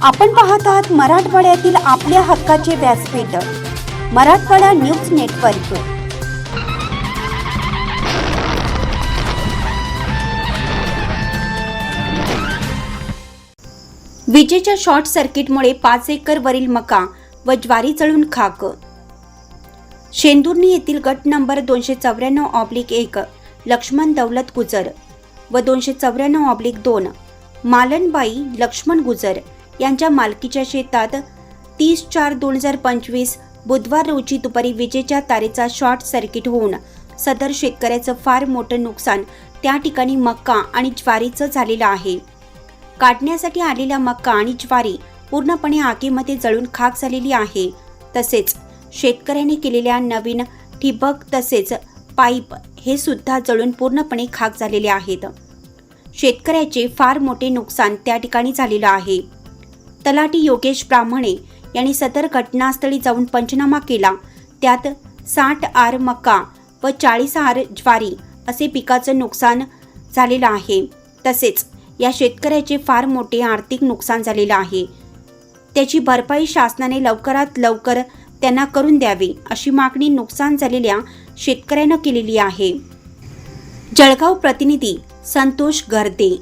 आपण पाहत आहात मराठवाड्यातील आपल्या हक्काचे व्यासपीठ मराठवाडा न्यूज नेटवर्क. विजेच्या शॉर्ट सर्किटमुळे पाच एकर वरील मका व ज्वारी चढून खाक. शेंदुर्णी येथील गट नंबर दोनशे चौऱ्याण्णव ऑब्लिक एक लक्ष्मण दौलत गुजर व दोनशे चौऱ्याण्णव ऑब्लिक दोन मालनबाई लक्ष्मण गुजर यांच्या मालकीच्या शेतात तीस चार दोन हजार पंचवीस बुधवार रोजी दुपारी विजेच्या तारेचा शॉर्ट सर्किट होऊन सदर शेतकऱ्याचं फार मोठं नुकसान त्या ठिकाणी मक्का आणि ज्वारीचं झालेलं आहे. काढण्यासाठी आलेला मक्का आणि ज्वारी पूर्णपणे आगीमध्ये जळून खाक झालेली आहे. तसेच शेतकऱ्याने केलेल्या नवीन ठिबक तसेच पाईप हे सुद्धा जळून पूर्णपणे खाक झालेले आहेत. शेतकऱ्याचे फार मोठे नुकसान त्या ठिकाणी झालेलं आहे. तलाठी योगेश ब्राह्मणे यांनी सदर घटनास्थळी जाऊन पंचनामा केला. त्यात साठ आर मका व चाळीस आर ज्वारी असे पिकाचं नुकसान झालेलं आहे. तसेच या शेतकऱ्याचे फार मोठे आर्थिक नुकसान झालेलं आहे. त्याची भरपाई शासनाने लवकरात लवकर त्यांना करून द्यावी अशी मागणी नुकसान झालेल्या शेतकऱ्यानं केलेली आहे. जळगाव प्रतिनिधी संतोष गर्दे